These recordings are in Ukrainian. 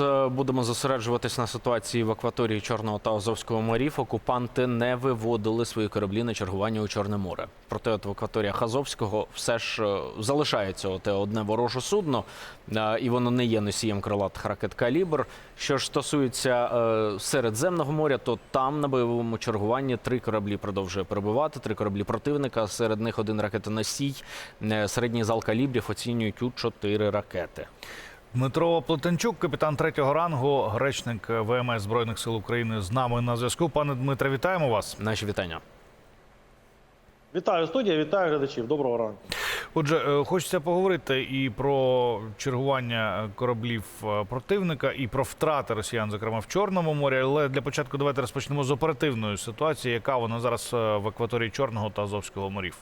Е, будемо зосереджуватись на ситуації в акваторії Чорного та Азовського морів. Окупанти не виводили свої кораблі на чергування у Чорне море. Проте, от в акваторіях Азовського все ж е, залишається оте одне вороже судно, е, і воно не є носієм крилатих ракет калібр. Що ж стосується Середземного моря, то там на бойовому чергуванні три кораблі продовжує перебувати. Три кораблі противника. Серед них один ракетоносій. Середній зал калібрів оцінюють у чотири ракети. Дмитро Плетенчук, капітан третього рангу, речник ВМС Збройних сил України з нами на зв'язку. Пане Дмитре, вітаємо вас. Наші вітання. Вітаю студія, вітаю глядачів. Доброго ранку. Отже, е, хочеться поговорити і про чергування кораблів е, противника, і про втрати росіян, зокрема в Чорному морі. Але для початку давайте розпочнемо з оперативної ситуації, яка вона зараз е, в акваторії Чорного та Азовського морів.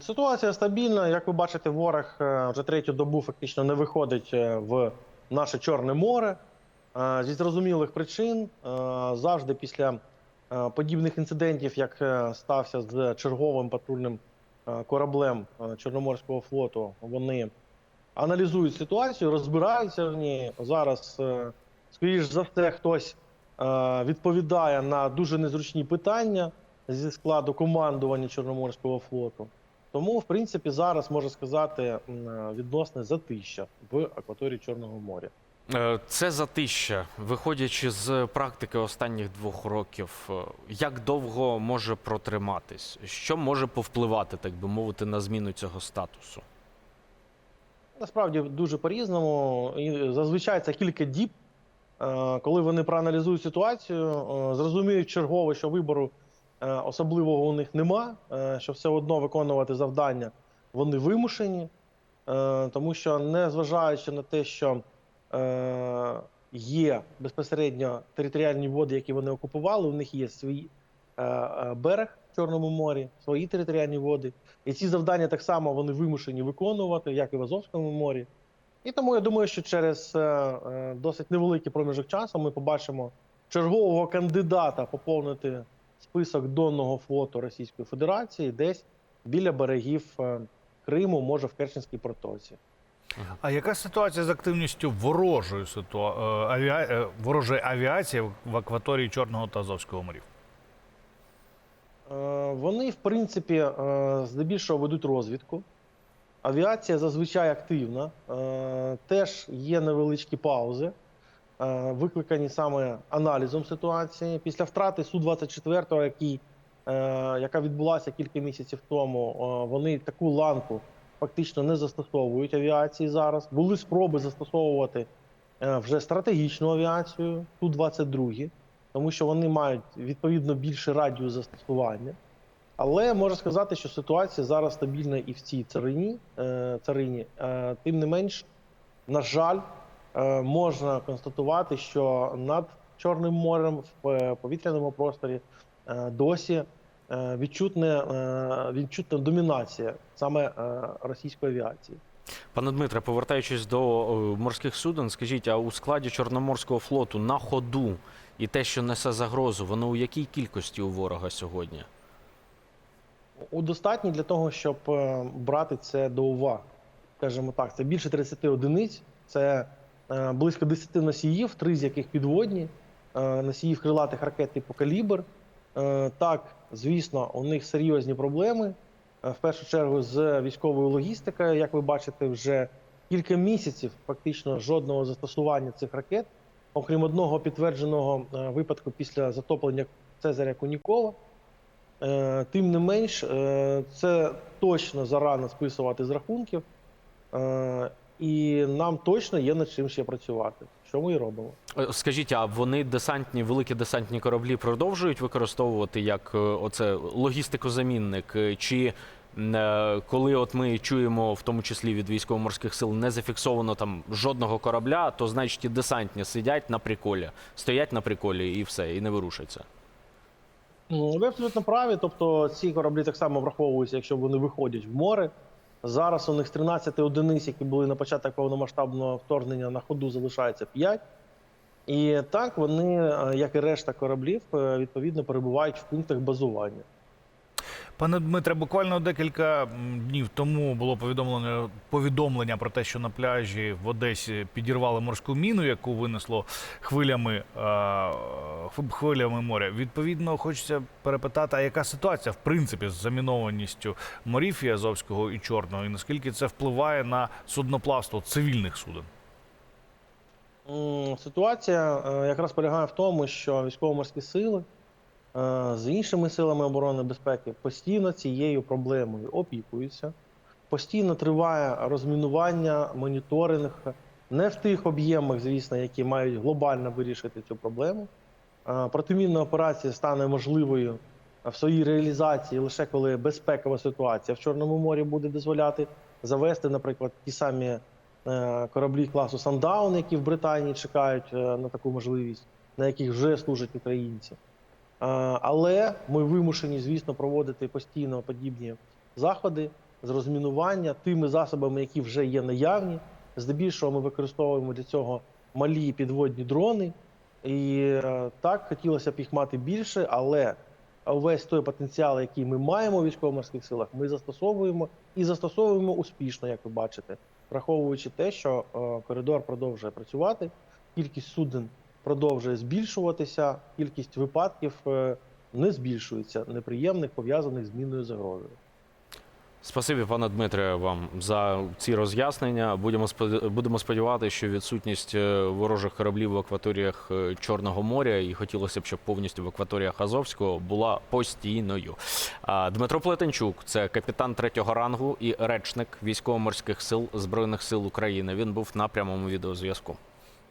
Ситуація стабільна. Як ви бачите, ворог е, вже третю добу фактично не виходить е, в наше Чорне море Е, зі зрозумілих причин. Завжди після подібних інцидентів, як стався з черговим патрульним кораблем Чорноморського флоту, вони аналізують ситуацію, розбираються в ній. Зараз, скоріш за все, хтось відповідає на дуже незручні питання зі складу командування Чорноморського флоту. Тому, в принципі, зараз можна сказати відносне затища в акваторії Чорного моря. Е, Це затища, виходячи з практики останніх двох років, е, як довго може протриматись? Що може повпливати, так би мовити, на зміну цього статусу? Насправді дуже по-різному. Зазвичай це кілька діб, е, коли вони проаналізують ситуацію, зрозуміють чергово, що вибору особливого у них нема, е, що все одно виконувати завдання вони вимушені, Е, тому що, незважаючи на те, що е, є безпосередньо територіальні води, які вони окупували, у них є свій е, е, берег в Чорному морі, свої територіальні води. І ці завдання так само вони вимушені виконувати, як і в Азовському морі. І тому я думаю, що через е, е, досить невеликий проміжок часу ми побачимо чергового кандидата поповнити список донного флоту Російської Федерації десь біля берегів е, Криму, може в Керченській протоці. А яка ситуація з активністю ворожої ситуа... е, авіа... е, ворожої авіації в- акваторії Чорного та Азовського морів? Вони, в принципі, здебільшого ведуть розвідку. Авіація зазвичай активна. Теж є невеличкі паузи, викликані саме аналізом ситуації. Після втрати Су-24, який, е, яка відбулася кілька місяців тому, е, вони таку ланку фактично не застосовують авіації зараз. Були спроби застосовувати е, вже стратегічну авіацію Ту-22 тому що вони мають відповідно більше радіус застосування. Але можна сказати, що ситуація зараз стабільна і в цій царині. е, царині. Е, Тим не менш, на жаль, е, можна констатувати, що над Чорним морем в е, повітряному просторі е, досі е, відчутне, е, відчутна домінація саме е, російської авіації. Пане Дмитре, повертаючись до е, морських суден, скажіть, а у складі Чорноморського флоту на ходу і те, що несе загрозу, воно у якій кількості у ворога сьогодні? У достатньо для того, щоб е, брати це до уваги. Скажімо так, це більше 30 одиниць, це е, близько 10 носіїв, три з яких підводні, е, носіїв крилатих ракет типу калібр. Е, Так, звісно, у них серйозні проблеми. е, В першу чергу з військовою логістикою. Як ви бачите, вже кілька місяців фактично жодного застосування цих ракет, окрім одного підтвердженого е, випадку після затоплення Цезаря Кунікова. Е, Тим не менш, е, це точно зарано списувати з рахунків, Е, і нам точно є над чим ще працювати. Що ми і робимо. Е, Скажіть, а вони десантні, великі десантні кораблі продовжують використовувати як е, оце логістикозамінник? Е, Чи коли от ми чуємо, в тому числі від військово-морських сил, не зафіксовано там жодного корабля, то значить і десантні сидять на приколі, стоять на приколі і все, і не вирушаться. Ви абсолютно праві. Тобто ці кораблі так само враховуються, якщо вони виходять в море. Зараз у них з 13 одиниць, які були на початок повномасштабного вторгнення на ходу, залишається 5. І так вони, е, як і решта кораблів, е, відповідно перебувають в пунктах базування. Пане Дмитре, буквально декілька днів тому було повідомлено повідомлення про те, що на пляжі в Одесі підірвали морську міну, яку винесло хвилями, е, хвилями моря. Відповідно, хочеться перепитати, а яка ситуація в принципі з замінованістю морів і Азовського і Чорного, і наскільки це впливає на судноплавство цивільних суден? Ситуація е, якраз полягає в тому, що військово-морські сили з іншими силами оборони безпеки постійно цією проблемою опікуються. Постійно триває розмінування, моніторинг не в тих об'ємах, звісно, які мають глобально вирішити цю проблему. Е, Протимінна операція стане можливою в своїй реалізації лише коли безпекова ситуація в Чорному морі буде дозволяти завести, наприклад, ті самі е, кораблі класу Сандаун, які в Британії чекають е, на таку можливість, на яких вже служать українці. Е, Але ми вимушені, звісно, проводити постійно подібні заходи з розмінування тими засобами, які вже є наявні. Здебільшого ми використовуємо для цього малі підводні дрони. І е, так хотілося б їх мати більше, але увесь той потенціал, який ми маємо у військово-морських силах, ми застосовуємо і застосовуємо успішно, як ви бачите, враховуючи те, що е, коридор продовжує працювати, кількість суден продовжує збільшуватися, кількість випадків е, не збільшується, неприємних пов'язаних з мінною загрозою. Спасибі, пане Дмитре, вам за ці роз'яснення. Будемо будемо сподіватися, що відсутність е, ворожих кораблів в акваторіях е, Чорного моря, і хотілося б, щоб повністю в акваторіях Азовського була постійною. Дмитро Плетенчук, це капітан третього рангу і речник військово-морських сил збройних сил України. Він був на прямому відеозв'язку.